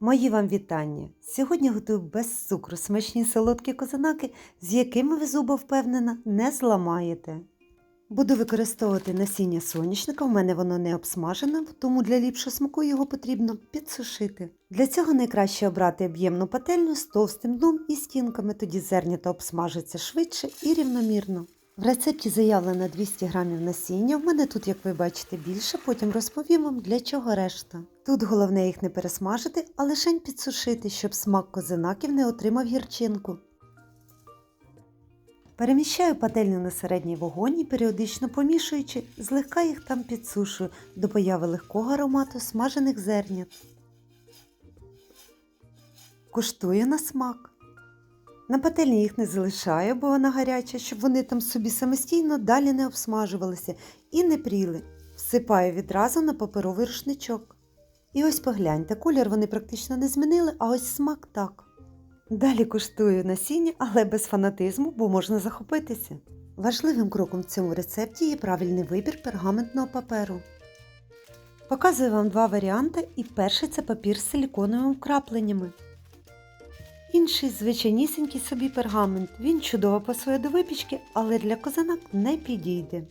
Мої вам вітання! Сьогодні готую без цукру смачні солодкі козинаки, з якими ви зуба впевнена не зламаєте. Буду використовувати насіння соняшника, в мене воно не обсмажене, тому для ліпшого смаку його потрібно підсушити. Для цього найкраще обрати об'ємну пательню з товстим дном і стінками, тоді зернята обсмажаться швидше і рівномірно. В рецепті заявлено 200 г насіння, в мене тут, як ви бачите, більше, потім розповім вам, для чого решта. Тут головне їх не пересмажити, а лише підсушити, щоб смак козинаків не отримав гірчинку. Переміщаю пательню на середній вогонь і періодично помішуючи, злегка їх там підсушую до появи легкого аромату смажених зернят. Куштую на смак. На пательні їх не залишаю, бо вона гаряча, щоб вони там собі самостійно далі не обсмажувалися і не пріли. Всипаю відразу на паперовий рушничок. І ось погляньте, колір вони практично не змінили, а ось смак так. Далі куштую насіння, але без фанатизму, бо можна захопитися. Важливим кроком в цьому рецепті є правильний вибір пергаментного паперу. Показую вам два варіанти, і перший це папір з силіконовими вкрапленнями. Інший звичайнісінький собі пергамент. Він чудово пасує до випічки, але для козанак не підійде.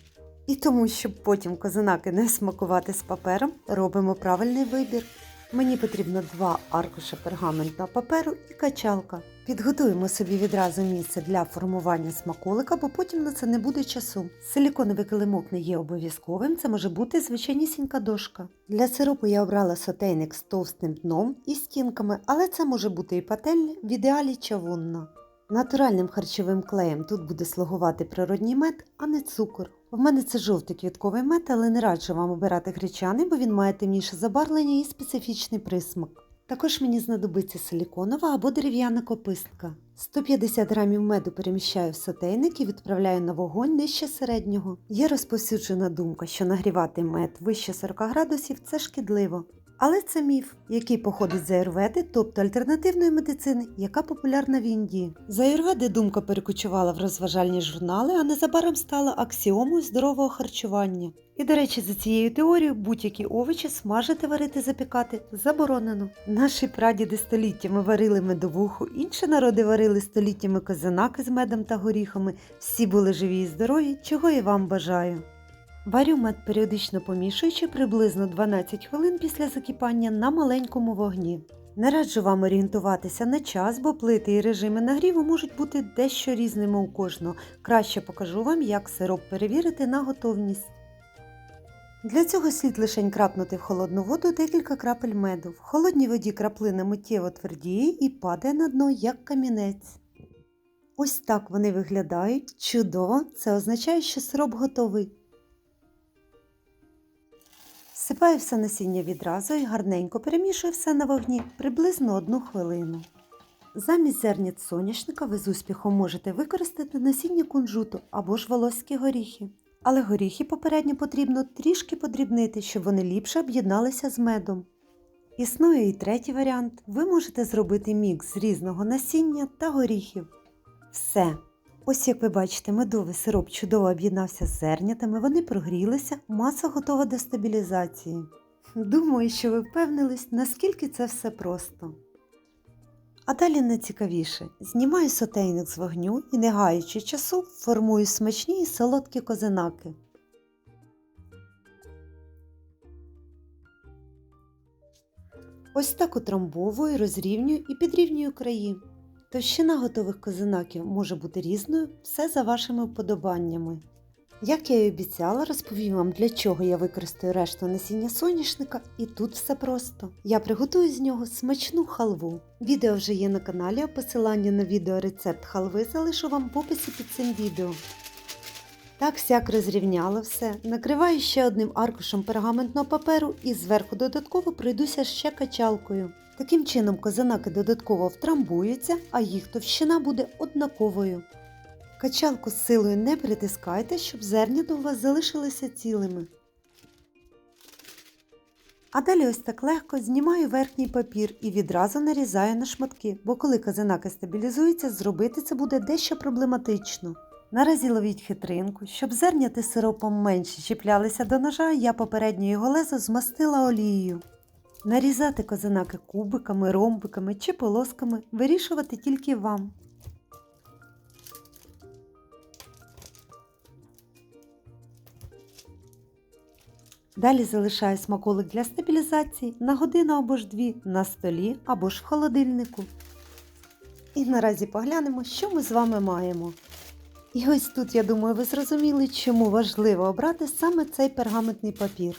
І тому, щоб потім козанаки не смакувати з папером, робимо правильний вибір. Мені потрібно два аркуша пергаментного паперу і качалка. Підготуємо собі відразу місце для формування смаколика, бо потім на це не буде часу. Силіконовий килимок не є обов'язковим, це може бути звичайнісінька дошка. Для сиропу я обрала сотейник з товстим дном і стінками, але це може бути і пательня, в ідеалі чавунна. Натуральним харчовим клеєм тут буде слугувати природній мед, а не цукор. В мене це жовтий квітковий мед, але не раджу вам обирати гречаний, бо він має темніше забарвлення і специфічний присмак. Також мені знадобиться силіконова або дерев'яна копистка. 150 грамів меду переміщаю в сотейник і відправляю на вогонь нижче середнього. Є розповсюджена думка, що нагрівати мед вище 40 градусів це шкідливо. Але це міф, який походить з аюрведи, тобто альтернативної медицини, яка популярна в Індії. З аюрведи думка перекочувала в розважальні журнали, а незабаром стала аксіомою здорового харчування. І, до речі, за цією теорією будь-які овочі смажити, варити, запікати заборонено. Наші прадіди століттями варили медовуху, інші народи варили століттями козанаки з медом та горіхами. Всі були живі і здорові, чого і вам бажаю. Варю мед періодично помішуючи приблизно 12 хвилин після закипання на маленькому вогні. Не раджу вам орієнтуватися на час, бо плити і режими нагріву можуть бути дещо різними у кожного. Краще покажу вам, як сироп перевірити на готовність. Для цього слід лишень крапнути в холодну воду декілька крапель меду. В холодній воді краплина миттєво твердіє і падає на дно, як камінець. Ось так вони виглядають. Чудово! Це означає, що сироп готовий. Сипаю все насіння відразу і гарненько перемішую все на вогні приблизно одну хвилину. Замість зернят соняшника ви з успіхом можете використати насіння кунжуту або ж волоські горіхи. Але горіхи попередньо потрібно трішки подрібнити, щоб вони ліпше об'єдналися з медом. Існує і третій варіант. Ви можете зробити мікс з різного насіння та горіхів. Все. Ось як ви бачите, медовий сироп чудово об'єднався з зернятами, вони прогрілися, маса готова до стабілізації. Думаю, що ви впевнились, наскільки це все просто. А далі найцікавіше. Знімаю сотейник з вогню і, не гаючи часу, формую смачні і солодкі козинаки. Ось так утрамбовую, розрівнюю і підрівнюю краї. Товщина готових козинаків може бути різною, все за вашими вподобаннями. Як я і обіцяла, розповім вам, для чого я використаю решту насіння соняшника, і тут все просто. Я приготую з нього смачну халву. Відео вже є на каналі, а посилання на відеорецепт халви залишу вам в описі під цим відео. Так сяк розрівняла все, накриваю ще одним аркушем пергаментного паперу і зверху додатково пройдуся ще качалкою. Таким чином козанаки додатково втрамбуються, а їх товщина буде однаковою. Качалку з силою не притискайте, щоб зернята у вас залишилися цілими. А далі ось так легко знімаю верхній папір і відразу нарізаю на шматки, бо коли казанаки стабілізуються, зробити це буде дещо проблематично. Наразі ловіть хитринку, щоб зерняти сиропом менше чіплялися до ножа, я попередньо його лезо змастила олією. Нарізати козинаки кубиками, ромбиками чи полосками вирішувати тільки вам. Далі залишаю смаколик для стабілізації на годину або ж дві на столі або ж в холодильнику. І наразі поглянемо, що ми з вами маємо. І ось тут, я думаю, ви зрозуміли, чому важливо обрати саме цей пергаментний папір.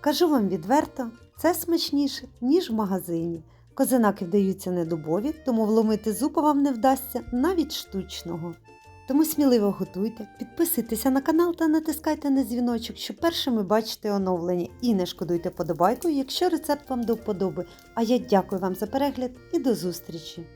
Кажу вам відверто, це смачніше, ніж в магазині. Козинаки вдаються недобові, тому вломити зуба вам не вдасться навіть штучного. Тому сміливо готуйте, підписуйтеся на канал та натискайте на дзвіночок, щоб першими бачити оновлення. І не шкодуйте подобайку, якщо рецепт вам до вподоби. А я дякую вам за перегляд і до зустрічі!